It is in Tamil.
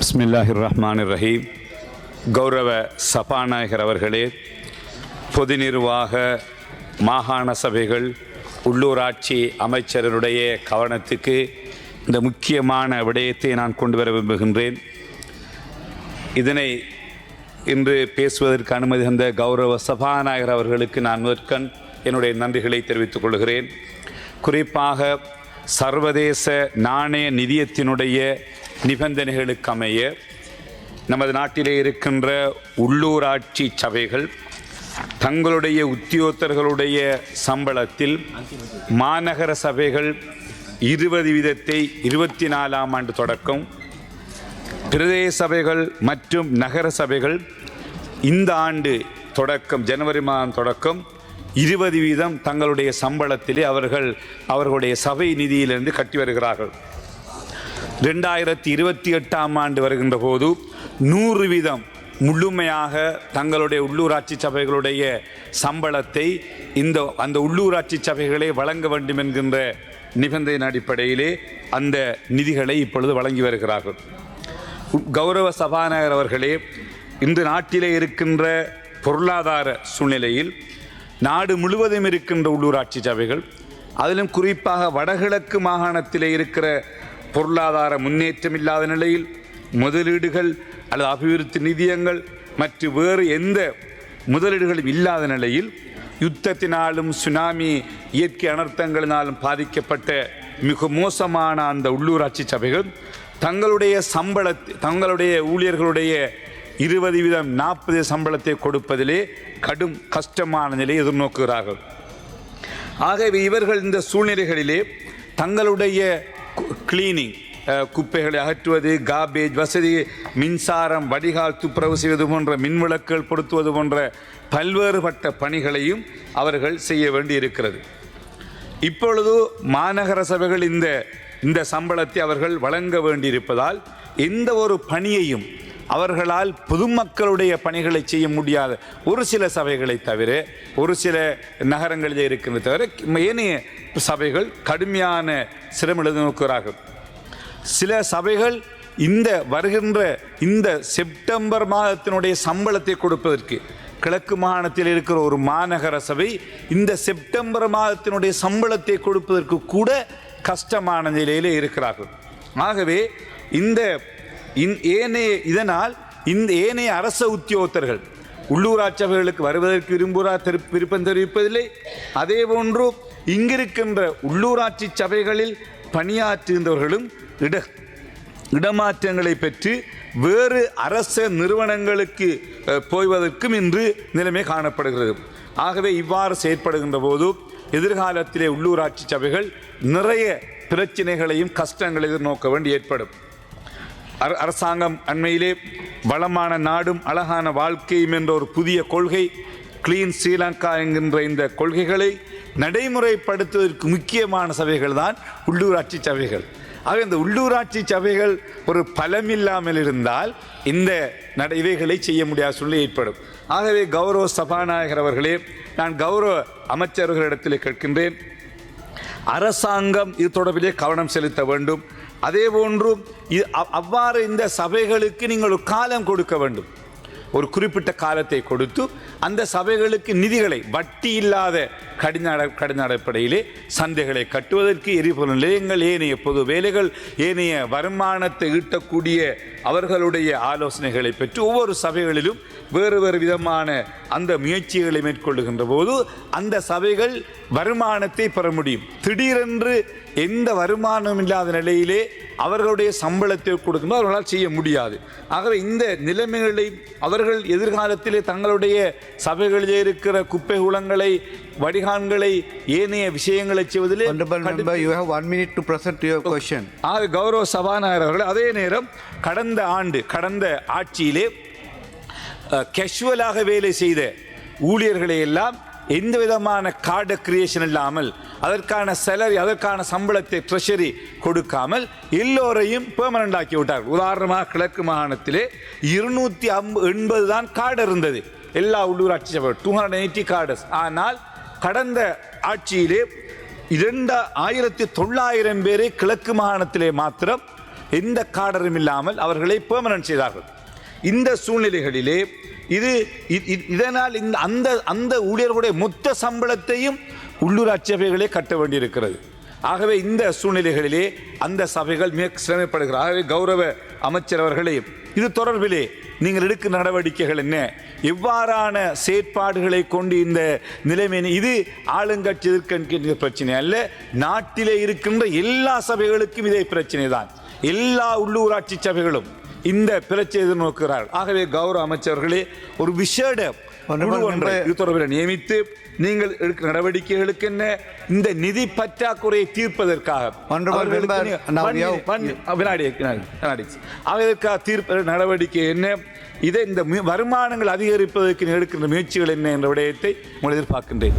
பிஸ்மில்லாஹிர் ரஹ்மான் ரஹீம் கௌரவ சபாநாயகர் அவர்களே பொது நிர்வாக மாகாண சபைகள் உள்ளூராட்சி அமைச்சருடைய கவனத்துக்கு இந்த முக்கியமான விடயத்தை நான் கொண்டு வர விரும்புகின்றேன். இதனை இன்று பேசுவதற்கு அனுமதி தந்த கௌரவ சபாநாயகர் அவர்களுக்கு நான் முதற்கண் என்னுடைய நன்றிகளை தெரிவித்துக் கொள்கிறேன். குறிப்பாக சர்வதேச நாணய நிதியத்தினுடைய நிபந்தனைகளுக்கு அமைய நமது நாட்டிலே இருக்கின்ற உள்ளூராட்சி சபைகள் தங்களுடைய உத்தியோகத்தர்களுடைய சம்பளத்தில் மாநகர சபைகள் இருபது வீதத்தை இருபத்தி நாலாம் ஆண்டு தொடக்கம். பிரதேச சபைகள் மற்றும் நகர சபைகள் இந்த ஆண்டு தொடக்கம் ஜனவரி மாதம் தொடக்கம். இருபது வீதம் தங்களுடைய சம்பளத்திலே அவர்கள் அவர்களுடைய சபை நிதியிலிருந்து கட்டி வருகிறார்கள். ரெண்டாயிரத்தி இருபத்தி எட்டாம் ஆண்டு வருகின்ற போது நூறு வீதம் முழுமையாக தங்களுடைய உள்ளூராட்சி சபைகளுடைய சம்பளத்தை இந்த அந்த உள்ளூராட்சி சபைகளே வழங்க வேண்டும் என்கின்ற நிபந்தனை அடிப்படையிலே அந்த நிதிகளை இப்பொழுது வழங்கி வருகிறார்கள். கௌரவ சபாநாயகர் அவர்களே இந்த நாட்டிலே இருக்கின்ற பொருளாதார சூழ்நிலையில் நாடு முழுவதும் இருக்கின்ற உள்ளூராட்சி சபைகள் அதிலும் குறிப்பாக வடகிழக்கு மாகாணத்திலே இருக்கிற பொருளாதார முன்னேற்றம் இல்லாத நிலையில் முதலீடுகள் அல்லது அபிவிருத்தி நிதியங்கள் மற்றும் வேறு எந்த முதலீடுகளும் இல்லாத நிலையில் யுத்தத்தினாலும் சுனாமி இயற்கை அனர்த்தங்களினாலும் பாதிக்கப்பட்ட மிக மோசமான அந்த உள்ளூராட்சி சபைகள் தங்களுடைய சம்பளத்தை தங்களுடைய ஊழியர்களுடைய இருபது வீதம் நாற்பது சம்பளத்தை கொடுப்பதிலே கடும் கஷ்டமான நிலையை எதிர்நோக்குகிறார்கள். ஆகவே இவர்கள் இந்த சூழ்நிலைகளிலே தங்களுடைய கிளீனிங் குப்பைகளை அகற்றுவது காபேஜ் வசதி மின்சாரம் வடிகால் துப்புரவு செய்வது போன்ற மின்விளக்குகள் பொருத்துவது போன்ற பல்வேறுபட்ட பணிகளையும் அவர்கள் செய்ய வேண்டி இருக்கிறது இப்பொழுது மாநகர சபைகள் இந்த இந்த சம்பளத்தை அவர்கள் வழங்க வேண்டியிருப்பதால் எந்த ஒரு பணியையும் அவர்களால் பொதுமக்களுடைய பணிகளை செய்ய முடியாத ஒரு சில சபைகளை தவிர ஒரு சில நகரங்களிலே இருக்கின்ற தவிர ஏனைய சபைகள் கடுமையான சிரமம் எழுதி நோக்குகிறார்கள். சில சபைகள் இந்த வருகின்ற இந்த செப்டம்பர் மாதத்தினுடைய சம்பளத்தை கொடுப்பதற்கு கிழக்கு மாகாணத்தில் இருக்கிற ஒரு மாநகர சபை இந்த செப்டம்பர் மாதத்தினுடைய சம்பளத்தை கொடுப்பதற்கு கூட கஷ்டமான நிலையிலே இருக்கிறார்கள். ஆகவே இந்த ஏனைய இதனால் இந்த ஏனைய அரச உத்தியோகத்தர்கள் உள்ளூராட்சபைகளுக்கு வருவதற்கு விரும்புகிறா திரு- விருப்பம் தெரிவிப்பதில்லை. அதே போன்று இங்கிருக்கின்ற உள்ளூராட்சி சபைகளில் பணியாற்றுகின்றவர்களும் இட இடமாற்றங்களை பெற்று வேறு அரச நிறுவனங்களுக்கு போய்வதற்கும் இன்று நிலைமை காணப்படுகிறது. ஆகவே இவ்வாறு செயற்படுகின்ற போது எதிர்காலத்திலே உள்ளூராட்சி சபைகள் நிறைய பிரச்சனைகளையும் கஷ்டங்களையும் எதிர்நோக்க வேண்டி ஏற்படும். அர- அரசாங்கம் அண்மையிலே வளமான நாடும் அழகான வாழ்க்கையும் என்ற ஒரு புதிய கொள்கை கிளீன் ஸ்ரீலங்கா என்கின்ற இந்த கொள்கைகளை நடைமுறைப்படுத்துவதற்கு முக்கியமான சபைகள் தான் உள்ளூராட்சி சபைகள். ஆக இந்த உள்ளூராட்சி சபைகள் ஒரு பலமில்லாமல் இருந்தால் இந்த நட இவைகளை செய்ய முடியாத சூழ்நிலை ஏற்படும். ஆகவே கௌரவ சபாநாயகர் அவர்களே நான் கௌரவ அமைச்சர்களிடத்தில் கேட்கின்றேன். அரசாங்கம் இது தொடர்பிலே கவனம் செலுத்த வேண்டும். அதே போன்று இ- அவ்வாறு இந்த சபைகளுக்கு நீங்கள் ஒரு காலம் கொடுக்க வேண்டும். ஒரு குறிப்பிட்ட காலத்தை கொடுத்து அந்த சபைகளுக்கு நிதிகளை வட்டி இல்லாத கடின கடின அடிப்படையிலே சந்தைகளை கட்டுவதற்கு எரிபொருள் நிலையங்கள் ஏனைய பொது வேலைகள் ஏனைய வருமானத்தை ஈட்டக்கூடிய அவர்களுடைய ஆலோசனைகளை பெற்று ஒவ்வொரு சபைகளிலும் வேறு வேறு விதமான அந்த முயற்சிகளை மேற்கொள்ளுகின்ற போது அந்த சபைகள் வருமானத்தை பெற முடியும். திடீரென்று எந்த வருமானம் இல்லாத நிலையிலே அவர்களுடைய சம்பளத்தை கொடுக்கும்போது அவர்களால் செய்ய முடியாது ஆகவே இந்த நிலைமைகளை அவர்கள் எதிர்காலத்திலே தங்களுடைய சபைகளிலே இருக்கிற குப்பை குளங்களை வடிகான்களை ஏனைய விஷயங்களை செய்வதிலே. ஆக கௌரவ சபாநாயகர் அவர்கள் அதே நேரம் கடந்த ஆண்டு கடந்த ஆட்சியிலே கேஷுவலாக வேலை செய்த ஊழியர்களை எல்லாம் எந்த விதமான கார்டு கிரியேஷன் இல்லாமல் அதற்கான சேலரி அதற்கான சம்பளத்தை ட்ரெஷரி கொடுக்காமல் எல்லோரையும் பெர்மனண்ட் ஆக்கி விட்டார். உதாரணமாக கிழக்கு மாகாணத்திலே இருநூத்தி ஐம்பது எண்பது தான் கார்டு இருந்தது. எல்லா உள்ளூராட்சி சபை டூ ஹண்ட்ரட் எயிட்டி கார்டஸ் ஆனால் கடந்த ஆட்சியிலே இரண்டு ஆயிரத்தி தொள்ளாயிரம் பேரை கிழக்கு மாகாணத்திலே மாத்திரம் எந்த காடரும் இல்லாமல் அவர்களை பெர்மனன்ட் செய்தார்கள். இந்த சூழ்நிலைகளிலே இது இதனால் இந்த அந்த அந்த ஊழியர்களுடைய மொத்த சம்பளத்தையும் உள்ளூராட்சி சபைகளே கட்ட வேண்டியிருக்கிறது. ஆகவே இந்த சூழ்நிலைகளிலே அந்த சபைகள் மிக சிரமப்படுகிறார். ஆகவே கௌரவ அமைச்சர் அவர்களே இது தொடர்பிலே நீங்கள் எடுக்கும் நடவடிக்கைகள் என்ன? எவ்வாறான செயற்பாடுகளை கொண்டு இந்த நிலைமை இது ஆளுங்கட்சி எதிர்க்கின்ற பிரச்சனை அல்ல. நாட்டிலே இருக்கின்ற எல்லா சபைகளுக்கும் இதே பிரச்சனை தான் எல்லா உள்ளூராட்சி சபைகளும் இந்த பிரச்சனை நோக்குகிறார் ஆகவே கௌரவ அமைச்சர்களே ஒரு விசேட Honorable குழு ஒன்றை member- இது தொடர்பில் நியமித்து நீங்கள் எடுக்கும் நடவடிக்கைகளுக்கு என்ன? இந்த நிதி பற்றாக்குறையை தீர்ப்பதற்காக. அதற்காக தீர்ப்ப நடவடிக்கை என்ன? இதை இந்த வருமானங்கள் அதிகரிப்பதற்கு எடுக்கின்ற முயற்சிகள் என்ன என்ற விடயத்தை எதிர்பார்க்கின்றேன்.